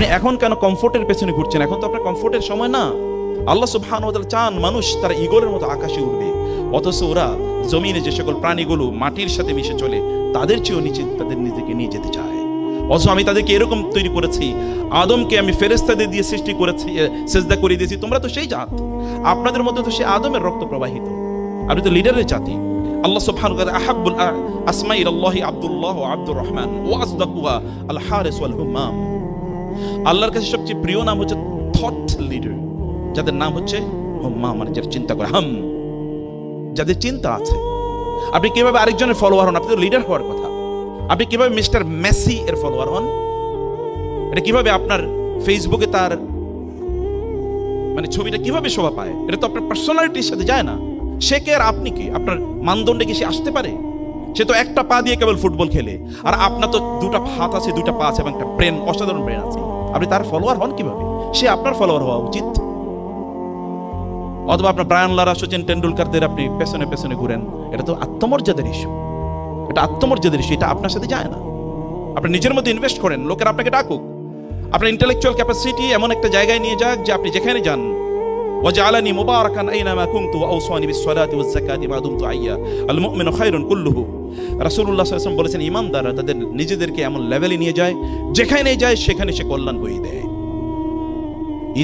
আপনি এখন কেন কমফোর্টের পেছনে ঘুরছেন? এখন তো আপনার কমফোর্টের সময় না। আল্লাহ সুবহান চান মানুষ তারা ইগলের মতো আকাশে উঠবে অথচ ওরা জমিনে যে সকল প্রাণীগুলো মাটির সাথে মিশে চলে তাদের চেয়েও নিচে তাদের নিজেকে নিয়ে যেতে চায়। অথচ আমি তাদেরকে এরকম তৈরি করেছি আদমকে আমি ফেরেস্তাদের দিয়ে সৃষ্টি করেছি এ, সেজদা করে দিয়েছি। তোমরা তো সেই জাত। আপনাদের মধ্যে তো সে আদমের রক্ত প্রবাহিত। আপনি তো লিডারের জাতি। আল্লাহ সুবহানাহু ওয়া আহাব্বুল আ- আসমাই ইলাল্লাহি আব্দুল্লাহ আব্দুর রহমান ওয়া আসদাকুহা আল হারিস ওয়াল হুম্মাম আল্লাহর কাছে সবচেয়ে প্রিয় নাম হচ্ছে থট লিডার যাদের নাম হচ্ছে হুম্মাম মানে যারা চিন্তা করে, হাম, যাদের চিন্তা আছে। আপনি কীভাবে আরেকজনের ফলোয়ার হন? আপনি তো লিডার হওয়ার কথা। আপনি কীভাবে মিস্টার মেসি এর ফলোয়ার হন? এটা কীভাবে আপনার ফেসবুকে তার মানে ছবিটা কীভাবে শোভা পায়? এটা তো আপনার পার্সোনালিটির সাথে যায় না। সে কে আর আপনি কি? আপনার মানদণ্ডে কি সে আসতে পারে? সে তো একটা পা দিয়ে কেবল ফুটবল খেলে। আর আপনার তো দুটা হাত আছে, দুটা পা আছে এবং একটা ব্রেন, অসাধারণ ব্রেন আছে। আপনি তার ফলোয়ার হন কিভাবে সে আপনার ফলোয়ার হওয়া উচিত অথবা আপনার ব্রায়ান লারা সচিন টেন্ডুলকারদের আপনি পেছনে পেছনে ঘুরেন এটা তো আত্মমর্যাদার ইস্যু এটা আত্মমর্যাদার ইস্যু এটা আপনার সাথে যায় না আপনি নিজের মধ্যে ইনভেস্ট করেন লোকের আপনাকে ডাকুক আপনার ইন্টেলেকচুয়াল ক্যাপাসিটি এমন একটা জায়গায় নিয়ে যাক যে আপনি যেখানে যান وجعلني مباركا اينما كنت واوصاني بالصلاه والزكاه ما دمت حيا المؤمن خير كله ওয়াসাল্লাম বলেছেন ইমানদাররা তাদের নিজেদেরকে এমন লেভেলে নিয়ে যায় যেখানে যায় সেখানে সে কল্যাণ বয়ে দেয়।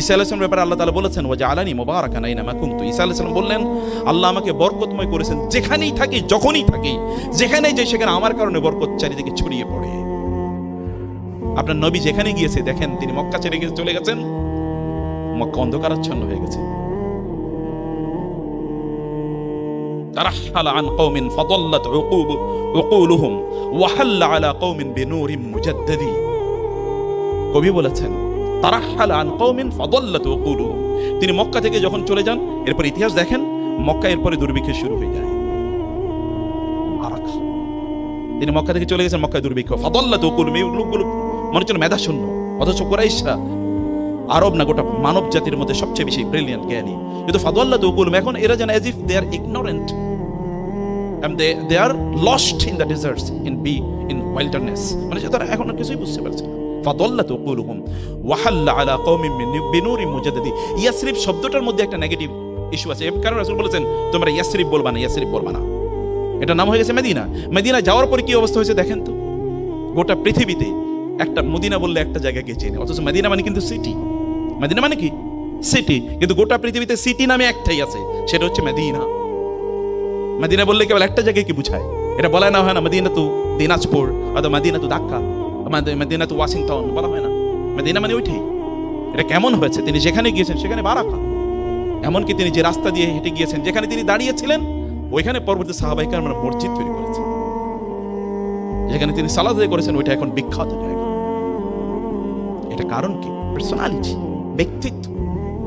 সালামের ব্যাপারে আল্লাহ তাআলা বলেছেন, ওয়াজআলানি মুবারাকান আইনামা কুনতু। ঈসা আলাইহিস সালাম বললেন, আল্লাহ আমাকে বরকতময় করেছেন, যেখানেই থাকি, যখনই থাকি, যেখানেই যাই সেখানে আমার কারণে বরকত চারিদিকে ছড়িয়ে পড়ে। আপনার নবী যেখানে গিয়েছে, দেখেন, তিনি মক্কা ছেড়ে গিয়ে চলে গেছেন, মক্কা অন্ধকারাচ্ছন্ন হয়ে গেছে। ترحل عن قوم فضلت عقوب عقولهم وحل على قوم بنور مجدد কবি বলেছেন তারাহাল আন কওমিন ফাদাল্লাত উকুলুহুম তিনি মক্কা থেকে যখন চলে যান এরপর ইতিহাস দেখেন মক্কা এরপরে দুর্ভিক্ষ শুরু হয়ে যায় আরাক। তিনি মক্কা থেকে চলে গেছেন মক্কায় দুর্ভিক্ষ ফাদাল্লাত উকুলুহুম এই লোকগুলো মনে হচ্ছিল মেধা শূন্য অথচ কোরাইশরা আরব না গোটা মানব জাতির মধ্যে সবচেয়ে বেশি ব্রিলিয়ান্ট জ্ঞানী কিন্তু ফাদাল্লাত উকুলুহুম এখন এরা যেন as if they are ignorant and মানে যে তারা এখন কিছুই বুঝতে পারছে ওয়াহাল্লা আলা বিনুরি শব্দটার মধ্যে একটা নেগেটিভ ইস্যু আছে। রাসূল বলেছেন, তোমরা বলবা না বলবা না। এটা নাম হয়ে গেছে মদিনা। মদিনা যাওয়ার পরে কি অবস্থা হয়েছে দেখেন তো? গোটা পৃথিবীতে একটা মদিনা বললে একটা জায়গা চেনে। অথচ মদিনা মানে কিন্তু সিটি মদিনা মানে কি? সিটি কিন্তু গোটা পৃথিবীতে সিটি নামে একটাই আছে। সেটা হচ্ছে মদিনা। মদিনা বললে কেবল একটা জায়গায় কি বুঝায়? এটা বলা না হয় না মদিনা তো দিনাজপুর অথবা মদিনা তো ধাক্কা মদিনা তো ওয়াশিংটন বলা হয় না। মদিনা মানে ওইটাই এটা কেমন হয়েছে? তিনি যেখানে গিয়েছেন সেখানে বারাকা। এমনকি তিনি যে রাস্তা দিয়ে হেঁটে গিয়েছেন, যেখানে তিনি দাঁড়িয়েছিলেন, ওইখানে পরবর্তী সাহাবাহিকার মানে মসজিদ তৈরি করেছেন যেখানে তিনি সালাদ করেছেন, ওইটা এখন বিখ্যাত জায়গা। এটা কারণ কি? পার্সোনালিটি ব্যক্তিত্ব।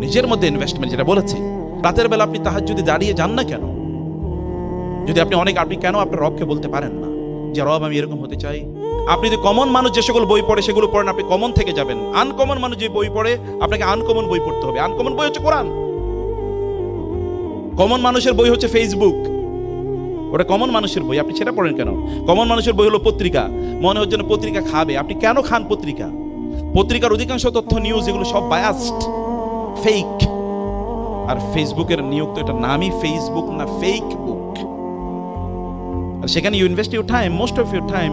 নিজের মধ্যে ইনভেস্টমেন্ট যেটা বলেছে, রাতের বেলা আপনি তাহার যদি দাঁড়িয়ে যান না কেন? যদি আপনি অনেক আপনি কেন আপনার রবকে বলতে পারেন না? যে, রব, আমি এরকম হতে চাই। আপনি যদি কমন মানুষ যে সকল বই পড়ে, সেগুলো পড়েন, আপনি কমন থেকে যাবেন। আনকমন মানুষ যে বই পড়ে, আপনাকে আনকমন বই পড়তে হবে। আনকমন বই হচ্ছে কোরআন। কমন মানুষের বই হচ্ছে ফেসবুক ওটা কমন মানুষের বই। আপনি সেটা পড়েন কেন? কমন মানুষের বই হলো পত্রিকা। মনে হচ্ছে পত্রিকা খাবে। আপনি কেন খান পত্রিকা? পত্রিকার অধিকাংশ তথ্য নিউজ এগুলো সব বায়াসড ফেক আর ফেসবুকের নিয়োগ তো এটা নামই ফেসবুক না ফেক বুক আর সেখানে you invest your time most of your time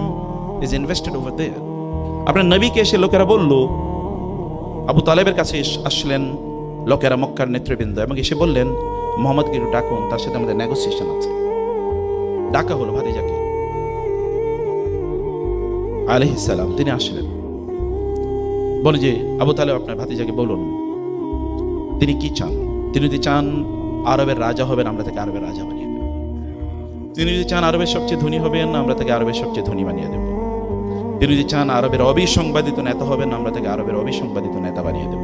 is invested over there আপনার নবীকে এসে লোকেরা বলল, আবু তালেবের কাছে আসলেন লোকেরা মক্কার নেতৃবৃন্দ এবং এসে বললেন, মোহাম্মদকে একটু ডাকুন, তার সাথে আমাদের নেগোসিয়েশন আছে। ডাকা হলো ভাতিজাকে। আলহিস সালাম, তিনি আসলেন। বলে যে, আবু তালেব আপনার ভাতিজাকে বলুন, তিনি কি চান? তিনি যদি চান, আরবের রাজা হবেন, আমরা তাকে আরবের রাজা বানিয়ে তিনি যদি চান আরবের সবচেয়ে ধনী হবেন না আমরা তাকে আরবের সবচেয়ে ধনী বানিয়ে দেব। তিনি যদি চান আরবের অবিসংবাদিত নেতা হবেন, আমরা তাকে আরবের অবিসংবাদিত নেতা বানিয়ে দেব।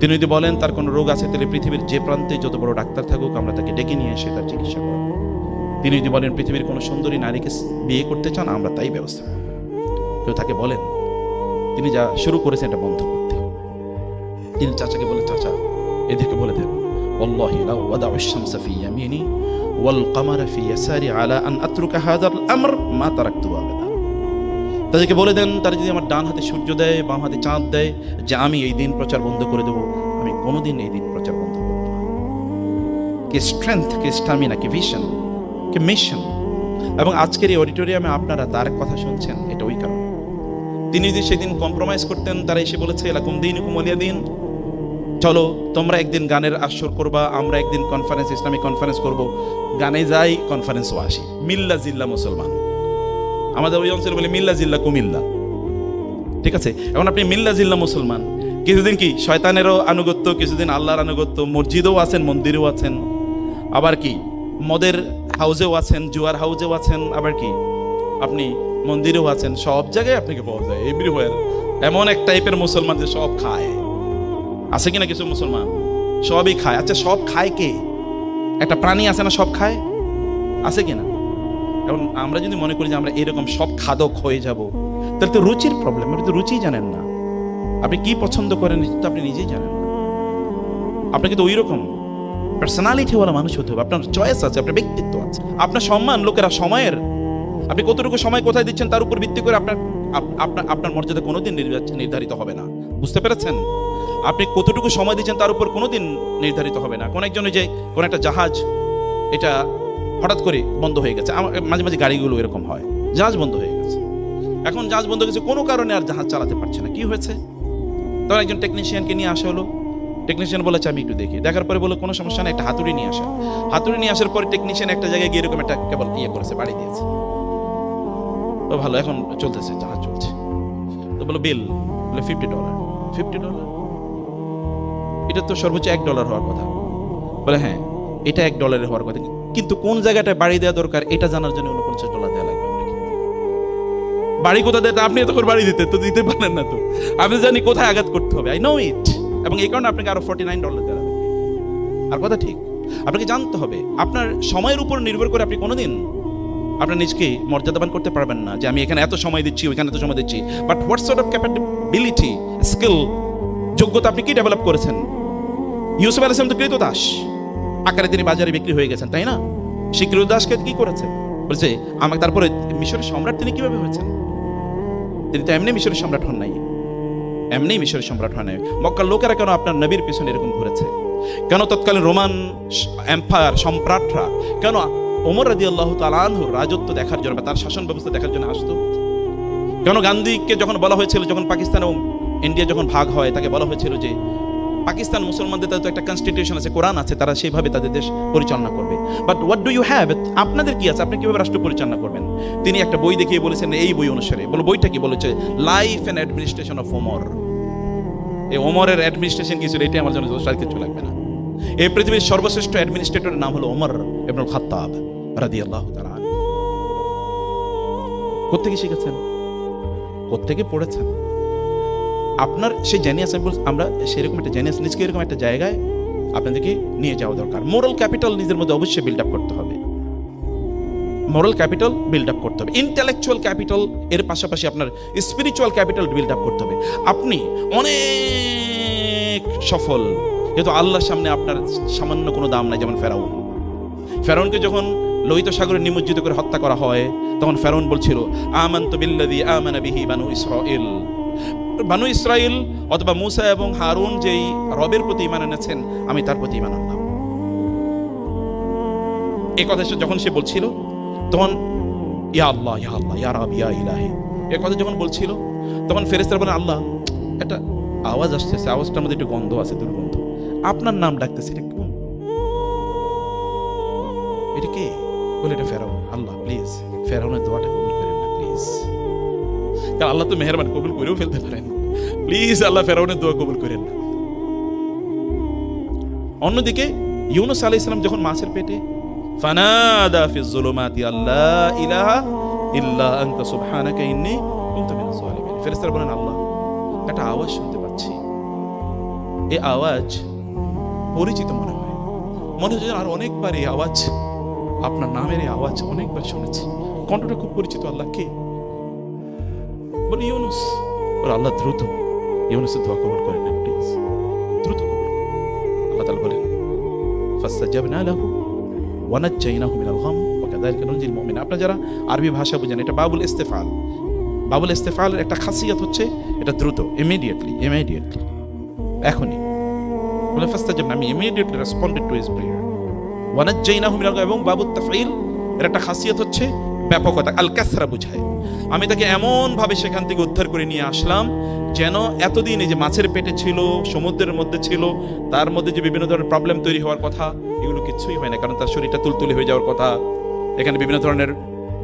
তিনি যদি বলেন তার কোনো রোগ আছে, তাহলে পৃথিবীর যে প্রান্তে যত বড় ডাক্তার থাকুক, আমরা তাকে ডেকে নিয়ে এসে তার চিকিৎসা করব। তিনি যদি বলেন পৃথিবীর কোনো সুন্দরী নারীকে বিয়ে করতে চান, আমরা তাই ব্যবস্থা করব। কেউ তাকে বলেন, তিনি যা শুরু করেছেন এটা বন্ধ করতে। তিনি চাচাকে বলে চাচা, এদেরকে বলে দেন। والله لو وضع الشمس في يميني والقمر في يساري على أن أترك هذا الأمر ما تركته أبدا তাদেরকে বলে দেন তারা যদি আমার ডান হাতে সূর্য দেয় বাম হাতে চাঁদ দেয় যে আমি এই দিন প্রচার বন্ধ করে দেবো আমি কোনোদিন এই দিন প্রচার বন্ধ করবো না কি স্ট্রেংথ কি স্টামিনা কি ভিশন কি মিশন এবং আজকের এই অডিটোরিয়ামে আপনারা তার কথা শুনছেন এটা ওই কারণে তিনি যদি সেদিন কম্প্রোমাইজ করতেন তারা এসে বলেছে এরকম দিন কুমলিয়া দিন চলো, তোমরা একদিন গানের আসর করবা, আমরা একদিন কনফারেন্স ইসলামিক কনফারেন্স করব। গানে যাই কনফারেন্সও আসি। মিল্লা জিল্লা মুসলমান। আমাদের ওই অঞ্চলে বলি মিল্লা জিল্লা কুমিল্লা। ঠিক আছে? এখন আপনি মিল্লা জিল্লা মুসলমান। কিছুদিন কি শয়তানেরও আনুগত্য, কিছুদিন আল্লাহর আনুগত্য, মসজিদেও আছেন, মন্দিরেও আছেন। আবার কি, মদের হাউজেও আছেন, জুয়ার হাউজেও আছেন, আবার কি? আপনি মন্দিরেও আছেন, সব জায়গায় আপনাকে পাওয়া যায় এভরিওয়ার এমন এক টাইপের মুসলমান যে সব খায়। আছে কিনা কিছু মুসলমান? সবই খায়। আচ্ছা সব খায় কে? একটা প্রাণী আছে না সব খায়? আছে কিনা? এখন আমরা যদি মনে করি যে আমরা এরকম সব খাদক হয়ে যাব, তাহলে তো রুচির প্রবলেম আপনি তো রুচি জানেন না। আপনি কি পছন্দ করেন তো আপনি নিজেই জানেন না। আপনাকে তো ওই রকম পার্সোনালিটিওয়ালা মানুষ হতে হবে। আপনার চয়েস আছে, আপনার ব্যক্তিত্ব আছে। আপনার সম্মান লোকেরা সময়ের। আপনি কতটুকু সময় কোথায় দিচ্ছেন তার উপর ভিত্তি করে আপনার, আপ- আপনার আপনার মর্যাদা কোনোদিন নির্ধারিত হবে না। বুঝতে পেরেছেন? আপনি কতটুকু সময় দিচ্ছেন তার উপর কোনোদিন নির্ধারিত হবে না। কোন একজন ওই যে, কোন একটা জাহাজ, এটা হঠাৎ করে বন্ধ হয়ে গেছে। আমার মাঝে মাঝে গাড়িগুলো এরকম হয়। জাহাজ বন্ধ হয়ে গেছে। এখন জাহাজ বন্ধ হয়ে গেছে কোনো কারণে আর জাহাজ চালাতে পারছে না। কি হয়েছে? তখন একজন টেকনিশিয়ানকে নিয়ে আসা হলো। টেকনিশিয়ান বলেছে, আমি একটু দেখি। দেখার পরে বলে কোনো সমস্যা নেই, একটা হাতুড়ি নিয়ে আসা। হাতুড়ি নিয়ে আসার পরে টেকনিশিয়ান একটা জায়গায় গিয়ে এরকম একটা কেবল ইয়ে করেছে, বাড়ি দিয়েছে। তো ভালো, এখন চলতেছে, জাহাজ চলছে। তো বলো বিল বলে ফিফটি ডলার ফিফটি ডলার এটা তো সর্বোচ্চ এক ডলার হওয়ার কথা। বলে হ্যাঁ এটা এক ডলারের হওয়ার কথা। কিন্তু কোন জায়গাটায় বাড়ি দেওয়া দরকার, এটা জানার জন্য উনপঞ্চাশ ডলার দেওয়া লাগবে বাড়ি কোথায় দেয়? আপনি তখন বাড়ি দিতে, তো দিতে পারেন না তো। আমি জানি কোথায় আঘাত করতে হবে। আই নো ইট এবং এই কারণে আপনাকে আরও ফর্টি নাইন ডলার দেওয়া লাগবে। আর কথা ঠিক। আপনাকে জানতে হবে, আপনার সময়ের উপর নির্ভর করে আপনি কোনোদিন আপনার নিজকে মর্যাদাবান করতে পারবেন না, যে আমি এখানে এত সময় দিচ্ছি, ওইখানে এত সময় দিচ্ছি। But what sort of capability skill যোগ্যতা আপনি কি ডেভেলপ করেছেন? ইউসুফ আলাইসলাম তো কৃতদাস। আকারে তিনি বাজারে বিক্রি হয়ে গেছেন, তাই না? সেই কৃতদাসকে কি করেছে? বলছে, আমাকে তারপরে মিশরের সম্রাট তিনি কীভাবে হয়েছেন? তিনি তো এমনি মিশরের সম্রাট হন নাই। এমনি মিশরের সম্রাট হন নাই। মক্কার লোকেরা কেন আপনার নবীর পিছনে এরকম ঘুরেছে? কেন তৎকালীন রোমান এম্পায়ার সম্রাটরা, কেন ওমর রাজি আল্লাহ তালানহুর রাজত্ব দেখার জন্য তার শাসন ব্যবস্থা দেখার জন্য আসতো? কেন গান্ধীকে যখন বলা হয়েছিল, যখন পাকিস্তান এবং ইন্ডিয়া যখন ভাগ হয়, তাকে বলা হয়েছিল যে পাকিস্তান মুসলমানদের তাদের তো একটা কনস্টিটিউশন আছে, কোরআন আছে, তারা সেইভাবে তাদের দেশ পরিচালনা করবে। But what do you have আপনাদের কি আছে? আপনি কীভাবে রাষ্ট্র পরিচালনা করবেন? তিনি একটা বই দেখিয়ে বলেছেন, এই বই অনুসারে। বলো, বইটা কি বলেছে? Life and administration of Omar এই ওমরের অ্যাডমিনিস্ট্রেশন কি ছিল? এটাই আমার জন্য সাথে কিছু লাগবে না। এই পৃথিবীর সর্বশ্রেষ্ঠ অ্যাডমিনিস্ট্রেটরের নাম হলো ওমর ইবনুল খাত্তাব, রাদিয়াল্লাহু তাআলা আনহু। কোত্থেকে শিখেছেন? কোত্থেকে পড়েছেন? আপনার সেই জেনিয়াস আমি আমরা সেরকম একটা জেনিয়াস নিজকে এরকম একটা জায়গায় আপনাদেরকে নিয়ে যাওয়া দরকার। মোরাল ক্যাপিটাল নিজের মধ্যে অবশ্যই বিল্ড আপ করতে হবে। মোরাল ক্যাপিটাল বিল্ড আপ করতে হবে। ইন্টেলেকচুয়াল ক্যাপিটাল এর পাশাপাশি আপনার স্পিরিচুয়াল ক্যাপিটাল বিল্ড আপ করতে হবে। আপনি অনেক সফল, কিন্তু আল্লাহর সামনে আপনার সামান্য কোনো দাম নাই, যেমন ফেরাউন। ফেরাউনকে যখন লোহিত সাগরে নিমজ্জিত করে হত্যা করা হয়, তখন ফেরাউন বলছিল আমান তো বিল্লাদি আমানা বিহি বানু ইসরাইল বানু ইসরাইল অথবা মুসা এবং হারুন যেই রবের প্রতি ইমান এনেছেন, আমি তার প্রতি ইমান আনলাম। এই কথা সে- যখন সে বলছিল, তখন, ইয়া আল্লাহ ইয়া আল্লাহ, ইয়া রাব, ইয়া ইলাহি। এ কথা যখন বলছিল, তখন ফেরেস্তার বলে, আল্লাহ, একটা আওয়াজ আসতেছে আওয়াজটার মধ্যে একটু গন্ধ আছে, দুর্গন্ধ। আপনার নাম ডাকতেছে, এটা কোন এটা কে? বলে এটা ফেরাউন। আল্লাহ প্লিজ ফেরাউনের দোয়াটা কবুল করেন না প্লিজ কারণ আল্লাহ তো মেহরবান কবুল করেও ফেলতে পারেন প্লিজ আল্লাহ ফেরাউনের দোয়া কবুল করেন না অন্যদিকে ইউনুস আলাইহিস সালাম যখন মাছের পেটে ফানাদা ফি যুলুমাতি আল্লা ইলাহা ইল্লা আনতা সুবহানাকা ইন্নী কুনতু মিনাজ জালিমিন ফেরেশতারা বলেন আল্লাহ একটা আওয়াজ শুনতে পাচ্ছি এই আওয়াজ পরিচিত মনে হয় মনে হচ্ছে আর অনেকবার এই আওয়াজ আপনার নামের এই আওয়াজ অনেকবার শুনেছি কণ্ঠটা খুব পরিচিত আল্লাহ কে বলে, ইউনুস বলে আল্লাহ দ্রুত ইউনুসের দোয়া কবুল করেন না প্লিজ দ্রুত কবুল আল্লাহ বলেন লাহু গাম যারা আরবি ভাষা বুঝেন, এটা বাবুল ইস্তেফাল। বাবুল ইস্তেফালের একটা খাসিয়াত হচ্ছে, এটা দ্রুত ইমিডিয়েটলি ইমিডিয়েটলি এখনই। বলে যেমন আমি immediately responded to his prayer ওয়ানাজ্জাইনাহু মিনাল গায়ব এবং বাবু তাফঈল এর একটা খাসিয়াত হচ্ছে ব্যাপকতা আল কাসরা বুঝায়। আমি তাকে এমন ভাবে সেখান থেকে উদ্ধার করে নিয়ে আসলাম, যেন এতদিন এই যে মাছের পেটে ছিল, সমুদ্রের মধ্যে ছিল, তার মধ্যে যে বিভিন্ন ধরনের প্রবলেম তৈরি হওয়ার কথা, এগুলো কিছুই হয় না, কারণ তার শরীরটা তুলতুলে হয়ে যাওয়ার কথা, এখানে বিভিন্ন ধরনের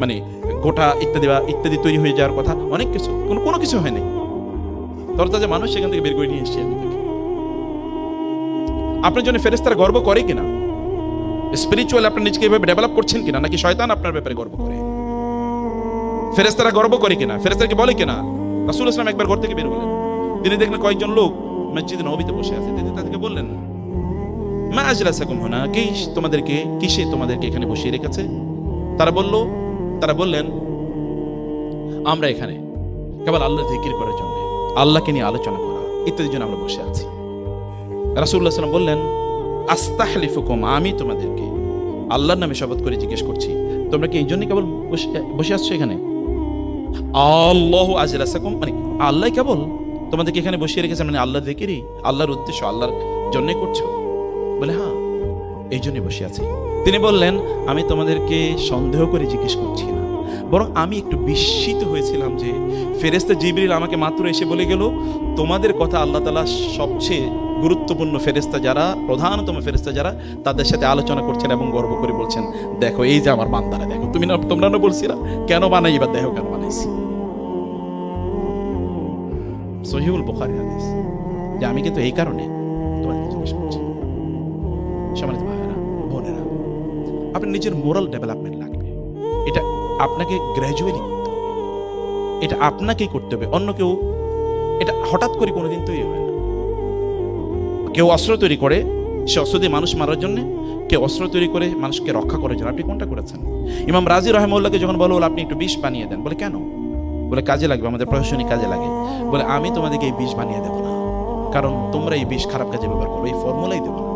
মানে গোটা ইত্যাদি বা ইত্যাদি তৈরি হয়ে যাওয়ার কথা, অনেক কিছু, কোনো কোনো কিছু হয়নি তরতাজা মানুষ সেখান থেকে বের করে নিয়ে এসেছি আপনার জন্য ফেরেস্তারা গর্ব করে কিনা? স্পিরিচুয়াল আপনার নিজেকে এভাবে ডেভেলপ করছেন কিনা, নাকি শয়তান আপনার ব্যাপারে গর্ব করে? ফেরেস্তারা গর্ব করে কিনা? ফেরেস্তারকে বলে কিনা? রাসুল ইসলাম একবার ঘর থেকে বের হলেন। তিনি দেখলেন কয়েকজন লোক মসজিদে নবীতে বসে আছে। তিনি তাদেরকে বললেন, মা আজলাসাকুম হুনা? কে তোমাদেরকে, কিসে তোমাদেরকে এখানে বসিয়ে রেখেছে? তারা বলল, তারা বললেন, আমরা এখানে কেবল আল্লাহ জিকির করার জন্য, আল্লাহকে নিয়ে আলোচনা করা, ইত্যাদির জন্য আমরা বসে আছি। রাসুল্লাহ সাল্লাম বললেন আস্তাহলিফুকুম, আমি তোমাদেরকে আল্লাহর নামে শপথ করে জিজ্ঞেস করছি। তোমরা কি এই জন্য কেবল বসে আসছো এখানে? আল্লাহ আজরাসাকুম মানে আল্লাহ কেবল তোমাদেরকে এখানে বসিয়ে রেখেছে মানে আল্লাহ দেখেরই, আল্লাহর উদ্দেশ্য, আল্লাহর জন্যই করছ। বলে হ্যাঁ এই জন্যই বসে আছি। তিনি বললেন, আমি তোমাদেরকে সন্দেহ করে জিজ্ঞেস করছি না। বরং আমি একটু বিস্মিত হয়েছিলাম যে ফেরেস্তা জিবরিল আমাকে মাত্র এসে বলে গেল, তোমাদের কথা আল্লাহ তালা সবচেয়ে গুরুত্বপূর্ণ ফেরেস্তা যারা, প্রধানতম ফেরেস্তা যারা, তাদের সাথে আলোচনা করছেন এবং গর্ব করে বলছেন, দেখো, এই যে আমার বান্দারা, দেখো, তুমি না, তোমরা না বলছিলা? কেন বানাই, এবার দেখো কেন বানাইছি? সহিউল বুখারী হাদিস, যে আমি কিন্তু এই কারণে তোমাদের জিজ্ঞেস করছি। সম্মানিত ভাইয়েরা, বোনেরা, আপনার নিজের মোরাল ডেভেলপমেন্ট আপনাকে গ্র্যাজুয়ালি করতে হবে। এটা আপনাকেই করতে হবে, অন্য কেউ, এটা হঠাৎ করে কোনোদিন তৈরি হয় না। কেউ অস্ত্র তৈরি করে, সে অস্ত্র দিয়ে মানুষ মারার জন্য, কেউ অস্ত্র তৈরি করে মানুষকে রক্ষা করার জন্য। আপনি কোনটা করেছেন? ইমাম রাজি রহমুল্লাহকে যখন বলো আপনি একটু বিষ বানিয়ে দেন। বলে, কেন? বলে, কাজে লাগবে, আমাদের প্রশাসনিক কাজে লাগে। বলে, আমি তোমাদেরকে এই বিষ বানিয়ে দেবো না। কারণ তোমরা এই বিষ খারাপ কাজে ব্যবহার করো, এই ফর্মুলাই দেবো না।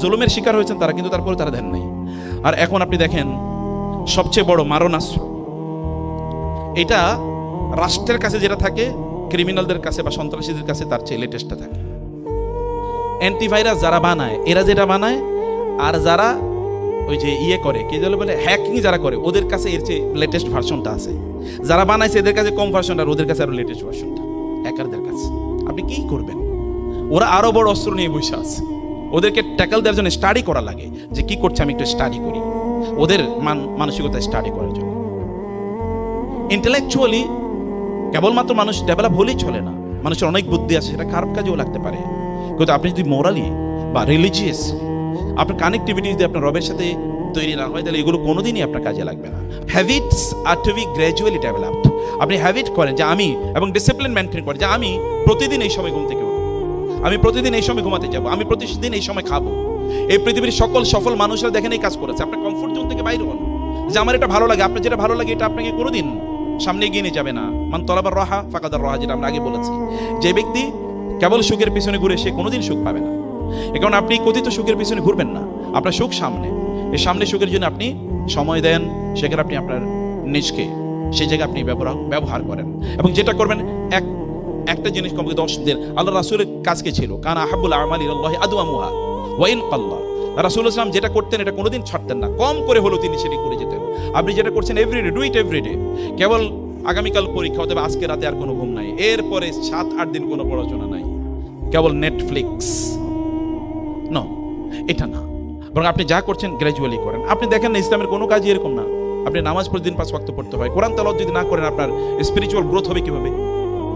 জুলুমের শিকার হয়েছেন তারা, কিন্তু তারপরে তারা দেন নাই। আর এখন আপনি দেখেন সবচেয়ে বড় মারণাস্ত্র। এটা রাষ্ট্রের কাছে যেটা থাকে ক্রিমিনালদের কাছে বা সন্ত্রাসীদের কাছে তার চেয়ে লেটেস্টটা থাকে। অ্যান্টিভাইরাস যারা বানায়, এরা যেটা বানায়, আর যারা ওই যে ইয়ে করে, কি যেন বলে হ্যাকিং যারা করে, ওদের কাছে এর চেয়ে লেটেস্ট ভার্সনটা আছে। যারা বানাইছে, এদের কাছে কম ভার্সনটা আর ওদের কাছে আরও লেটেস্ট ভার্সনটা হ্যাকারদের কাছে। আপনি কি করবেন? ওরা আরও বড় অস্ত্র নিয়ে বসে আছে। ওদেরকে ট্যাকল দেওয়ার জন্য স্টাডি করা লাগে, যে কি করছে, আমি একটু স্টাডি করি। ওদের মানসিকতা স্টাডি করার জন্য। ইন্টেলেকচুয়ালি কেবলমাত্র মানুষ ডেভেলপ হলেই চলে না। মানুষের অনেক বুদ্ধি আছে, সেটা খারাপ কাজেও লাগতে পারে। কিন্তু আপনি যদি মোরালি বা রিলিজিয়াস আপনার কানেক্টিভিটি যদি আপনার রবের সাথে তৈরি না হয়, তাহলে এগুলো কোনোদিনই আপনার কাজে লাগবে না। Habits are to be gradually developed আপনি হ্যাবিট করেন যে আমি, এবং ডিসিপ্লিন মেনটেন করেন যে আমি প্রতিদিন এই সময় ঘুম থেকে উঠব। আমি প্রতিদিন এই সময় ঘুমাতে যাব। আমি প্রতিদিন এই সময় খাব। এই পৃথিবীর সকল সফল মানুষরা দেখেন এই কাজ করেছে। আপনার থেকে বাইরে হন। যে আমার এটা ভালো লাগে, আপনার যেটা ভালো লাগে, এটা আপনাকে কোনোদিন সামনে এগিয়ে নিয়ে যাবে না। মান তলাবার রহা, ফাঁকাদার রহা, যেটা আমরা আগে বলেছি। যে ব্যক্তি কেবল সুখের পিছনে ঘুরে, সে কোনোদিন সুখ পাবে না। কারণে আপনি কথিত সুখের পিছনে ঘুরবেন না। আপনার সুখ সামনে। এই সামনে সুখের জন্য আপনি সময় দেন, সেখানে আপনি আপনার নিজকে সেই জায়গায় আপনি ব্যবহার ব্যবহার করেন। এবং যেটা করবেন, এক, একটা জিনিস কমকে দশ দিন। আল্লাহ রাসুলের কাজকে ছিল? কান আহাবুল আমাল আদু আমুহা ওয়াইন কাল্লা রাসুল ইসলাম যেটা করতেন এটা কোনোদিন ছাড়তেন না। কম করে হলেও তিনি সেটি করে যেতেন। আপনি যেটা করছেন এভরিডে ডু ইট এভরিডে কেবল আগামীকাল পরীক্ষা হবে আজকে রাতে আর কোনো ঘুম নাই। এরপরে সাত, আট দিন কোনো পড়াশোনা নাই। কেবল নেটফ্লিক্স ন এটা না। বরং আপনি যা করছেন গ্র্যাজুয়ালি করেন। আপনি দেখেন না, ইসলামের কোনো কাজই এরকম না। আপনি নামাজ প্রতিদিন পাঁচ ওয়াক্ত পড়তে হয়। কোরআন তালাওয়াত যদি না করেন, আপনার স্পিরিচুয়াল গ্রোথ হবে কীভাবে?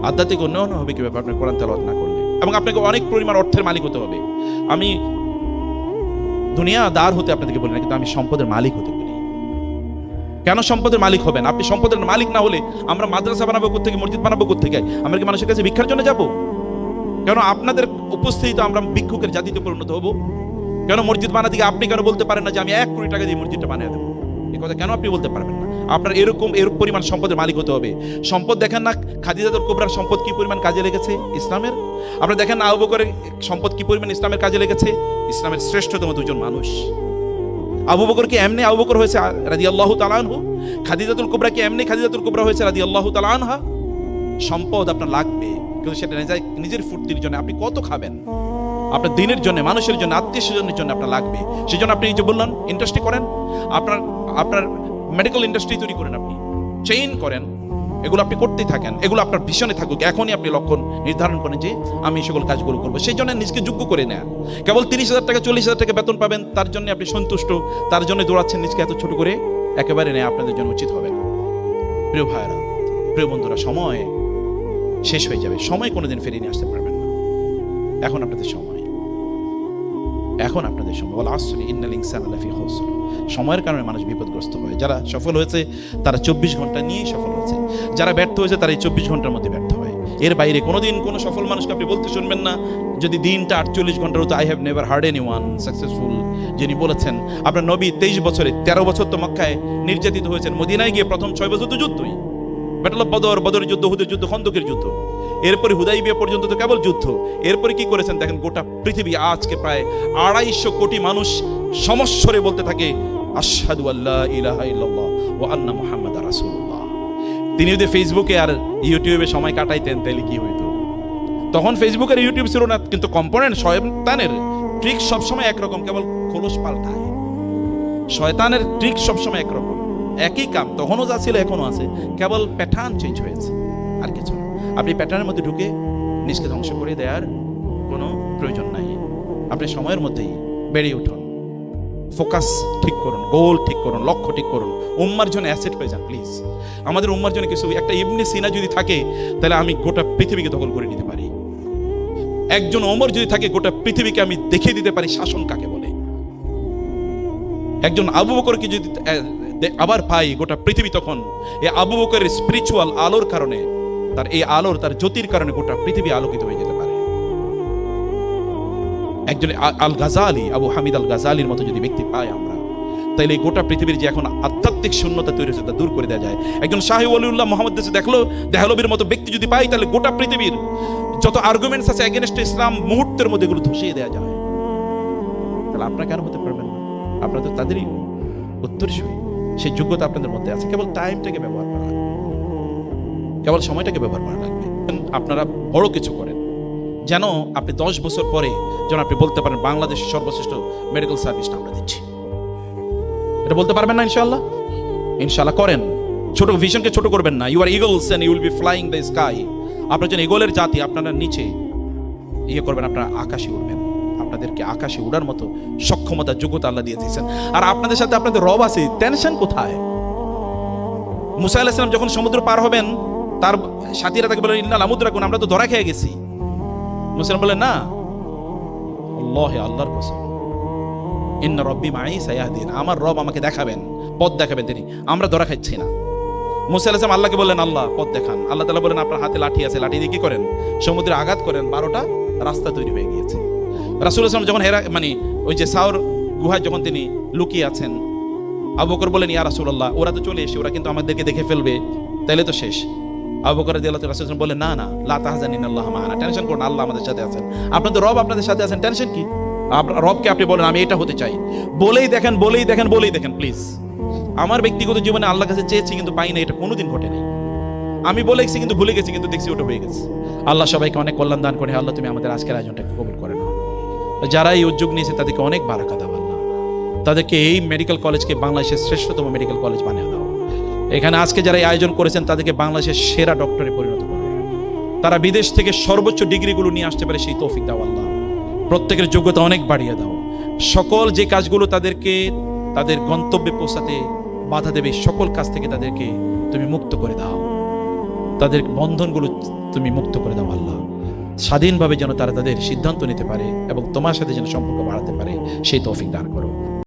আধ্যাত্মিক উন্নয়ন হবে কীভাবে? আপনার কোরআন তালাওয়াত না করলে। এবং আপনাকে অনেক পরিমাণ অর্থের মালিক হতে হবে। আমি দুনিয়া দার হতে আপনাদেরকে বলি না, কিন্তু আমি সম্পদের মালিক হতে বলি। কেন সম্পদের মালিক হবেন? আপনি সম্পদের মালিক না হলে আমরা মাদ্রাসা বানাবো থেকে মসজিদ বানাবো থেকে আমরা কি মানুষের কাছে ভিক্ষার জন্য যাব? কেন আপনাদের উপস্থিতিতে আমরা ভিক্ষুকের জাতিতে পরিণত হব? কেন মসজিদ বানাতে গিয়ে আপনি কেন বলতে পারেন না যে আমি এক কোটি টাকা দিয়ে মসজিদটা বানিয়ে দেবো? এই কথা কেন আপনি বলতে পারবেন না? আপনার এরকম এরকম পরিমাণ সম্পদের মালিক হতে হবে। সম্পদ দেখেন না খাদিজাতুল কোবরার সম্পদ কি পরিমাণ কাজে লেগেছে? ইসলামের? আপনি দেখেন না আবু বকরের সম্পদ কি পরিমাণ ইসলামের কাজে লেগেছে? ইসলামের শ্রেষ্ঠতম দুজন মানুষ। আবু বকর কি এমনি আবু বকর হয়েছে রাদি আল্লাহ তালানহু খাদিজাতুল কুবরা কি এমনি খাদিজাতুল কুবরা হয়েছে রাদি আল্লাহ তালানহা সম্পদ আপনার লাগবে, কিন্তু সেটা নিজে- নিজের ফুর্তির জন্য আপনি কত খাবেন? আপনার দিনের জন্য, মানুষের জন্য, আত্মীয় স্বজনের জন্য আপনার লাগবে। সেই জন্য আপনি এই যে বললেন ইন্ডাস্ট্রি করেন, আপনার আপনার মেডিকেল ইন্ডাস্ট্রি তৈরি করেন আপনি। চেইন করেন এগুলো আপনি করতেই থাকেন, এগুলো আপনার ভীষণে থাকুক, এখনই আপনি লক্ষণ নির্ধারণ করেন যে আমি এই সকল কাজগুলো করব। সেই জন্য নিজকে যোগ্য করে নেয়া। কেবল তিরিশ হাজার টাকা, চল্লিশ হাজার টাকা বেতন পাবেন, তার জন্য আপনি সন্তুষ্ট, তার জন্য দৌড়াচ্ছেন নিজকে এত ছোট করে, একেবারে নেয় আপনাদের জন্য উচিত হবে না। প্রিয় ভাইরা প্রিয় বন্ধুরা, সময় শেষ হয়ে যাবে, সময় কোনোদিন ফিরিয়ে নিয়ে আসতে পারবেন না। এখন আপনাদের সময়। এখন আপনাদের সময় বলা আসলে ইন্নাল ইনসান লাফি খুসর। সময়ের কারণে মানুষ বিপদগ্রস্ত হয়। যারা সফল হয়েছে, তারা চব্বিশ ঘণ্টা নিয়েই সফল হয়েছে। যারা ব্যর্থ হয়েছে, তারা এই চব্বিশ ঘণ্টার মধ্যে ব্যর্থ হয়। এর বাইরে কোনোদিন কোনো সফল মানুষকে আপনি বলতে শুনবেন না। যদি দিনটা আটচল্লিশ ঘণ্টার হতো I have never heard anyone successful যিনি বলেছেন, আপনার নবী তেইশ বছরে, তেরো বছর তো মক্কায় নির্যাতিত হয়েছেন। মদিনায় গিয়ে প্রথম ছয় বছর তো যুদ্ধই। ব্যাটল অফ বদর বদরের যুদ্ধ হুদের যুদ্ধ, খন্দকের যুদ্ধ। এরপরে হুদাইবিয়া পর্যন্ত তো কেবল যুদ্ধ। এরপরে কি করেছেন দেখেন, গোটা পৃথিবী আজকে প্রায় আড়াইশো কোটি মানুষ সমস্বরে বলতে থাকে, আশহাদু আল্লাহ ইলাহা ইল্লাল্লাহ ও আন্না মুহাম্মাদ রাসূলুল্লাহ। তিনি যদি ফেসবুকে আর ইউটিউবে সময় কাটাইতেন, তাহলে কি হইতো? তখন ফেসবুক আর ইউটিউব ছিল না কিন্তু কম্পোনেন্ট শয়তানের ট্রিক সবসময় একরকম, কেবল খোলস পাল্টায়। শয়তানের ট্রিক সবসময় একরকম। একই কাম তখনও যা ছিল এখনও আছে, কেবল প্যাটার্ন চেঞ্জ হয়েছে, আর কিছু আপনি প্যাটার্নের মধ্যে ঢুকে নিজকে ধ্বংস করে দেওয়ার কোনো প্রয়োজন নাই। আপনি সময়ের মধ্যেই বেড়ে উঠুন। ফোকাস ঠিক করুন, গোল ঠিক করুন, লক্ষ্য ঠিক করুন। উম্মার জন্য অ্যাসেট হয়ে যান, প্লিজ। আমাদের উম্মার জন্য কিছু, একটা ইবনে সিনা যদি থাকে, তাহলে আমি গোটা পৃথিবীকে দখল করে নিতে পারি। একজন অমর যদি থাকে, গোটা পৃথিবীকে আমি দেখিয়ে দিতে পারি, শাসন কাকে বলে? একজন আবু বকরকে যদি আবার পাই গোটা পৃথিবী তখন এই আবু বকরের স্পিরিচুয়াল আলোর কারণে তার এই আলোর, তার জ্যোতির কারণে গোটা পৃথিবী আলোকিত হয়ে যেতে পারে। একজন আল গাজালি আবু হামিদ আল গাজালির মতো যদি ব্যক্তি পাই আমরা, তাইলে গোটা পৃথিবীর যে এখন আধ্যাত্মিক শূন্যতা তৈরি হয়েছে তা দূর করে দেওয়া যায়। একজন শাহি ওলিউল্লাহ মোহাম্মদ দেশে দেখল, দেহলবির মতো ব্যক্তি যদি পাই, তাহলে গোটা পৃথিবীর যত আর্গুমেন্টস আছে এগেনস্ট ইসলাম মুহূর্তের মধ্যে এগুলো ধসিয়ে দেওয়া যায়। তাহলে আপনারা কেন হতে পারবেন না? আপনারা তো তাদেরই উত্তরসূরি। সেই যোগ্যতা আপনাদের মধ্যে আছে। কেবল টাইমটাকে ব্যবহার করা। কেবল সময়টাকে ব্যবহার করা লাগবে। আপনারা বড় কিছু করেন। যেন আপনি দশ বছর পরে যেন আপনি বলতে পারেন, বাংলাদেশের সর্বশ্রেষ্ঠ মেডিকেল সার্ভিসটা আমরা দিচ্ছি। এটা বলতে পারবেন না ইনশাল্লাহ ইনশাল্লাহ করেন। ছোট ভিশনকে ছোট করবেন না। You are eagles and you'll be flying the sky আপনার যেন ইগলের জাতি আপনারা নিচে ইয়ে করবেন, আপনারা আকাশে উঠবেন আপনাদেরকে আকাশে উড়ার মতো সক্ষমতা, যোগ্যতা আল্লাহ দিয়ে দিয়েছেন। আর আপনাদের সাথে আপনাদের রব আছে। টেনশন কোথায়? মুসা আলাহিসাম যখন সমুদ্র পার হবেন তার সাথীরা তাকে বলেন ইন্না লামুদ্রা কোন আমরা তো ধরা খেয়ে গেছি। মুসলাম বলেন না, আল্লাহ আল্লাহর কসম। রব্বি মাই সায়াহদিন, আমার রব আমাকে দেখাবেন, পথ দেখাবেন তিনি, আমরা ধরা খাচ্ছি না। মুসা আল্লাহকে বললেন, আল্লাহ, পথ দেখান। আল্লাহ তালা বলেন, আপনার হাতে লাঠি আছে, লাঠি দিয়ে কি করেন? সমুদ্রে আঘাত করেন, বারোটা রাস্তা তৈরি হয়ে গিয়েছে। রাসুল আসলাম যখন হেরা মানে ওই যে সাউর গুহায় যখন তিনি লুকিয়ে আছেন, আবু বকর বলেন, ইয়া রাসূলুল্লাহ, ওরা তো চলে এসে ওরা কিন্তু আমাদেরকে দেখে ফেলবে, তাইলে তো শেষ। রাসূল বলেন, না না, লা আল্লাহ মা'ানা টেনশন করুন, আল্লাহ আমাদের সাথে আছেন। আপনাদের রব আপনাদের সাথে আছেন? টেনশন কি? রবকে আপনি বলেন, আমি এটা হতে চাই। বলেই দেখেন বলেই দেখেন বলেই দেখেন প্লিজ আমার ব্যক্তিগত জীবনে আল্লাহর কাছে চেয়েছি, কিন্তু পাই না এটা কোনোদিন ঘটেনি আমি বলে গেছি, কিন্তু ভুলে গেছি, কিন্তু দেখছি ওটা হয়ে গেছে। আল্লাহ সবাইকে অনেক কল্যাণ দান করে আল্লাহ, তুমি আমাদের আজকের আয়োজনটা কবুল করে নাও। যারা এই উদ্যোগ নিয়েছে, তাদেরকে অনেক বারাকা দাও আল্লাহ। তাদেরকে এই মেডিকেল কলেজকে বাংলাদেশের শ্রেষ্ঠতম মেডিকেল কলেজ বানিয়ে দাও। এখানে আজকে যারা আয়োজন করেছেন, তাদেরকে বাংলাদেশের সেরা ডক্টরে পরিণত করো তারা বিদেশ থেকে সর্বোচ্চ ডিগ্রিগুলো নিয়ে আসতে পারে সেই তৌফিক দাও আল্লাহ। প্রত্যেকের যোগ্যতা অনেক বাড়িয়ে দাও। সকল যে কাজগুলো তাদেরকে, তাদের গন্তব্যে পৌঁছাতে বাধা দেবে, সকল কাজ থেকে তাদেরকে তুমি মুক্ত করে দাও। তাদের বন্ধনগুলো তুমি মুক্ত করে দাও আল্লাহ। স্বাধীনভাবে যেন তারা তাদের সিদ্ধান্ত নিতে পারে এবং তোমার সাথে যেন সম্পর্ক বাড়াতে পারে, সেই তৌফিক দান করো।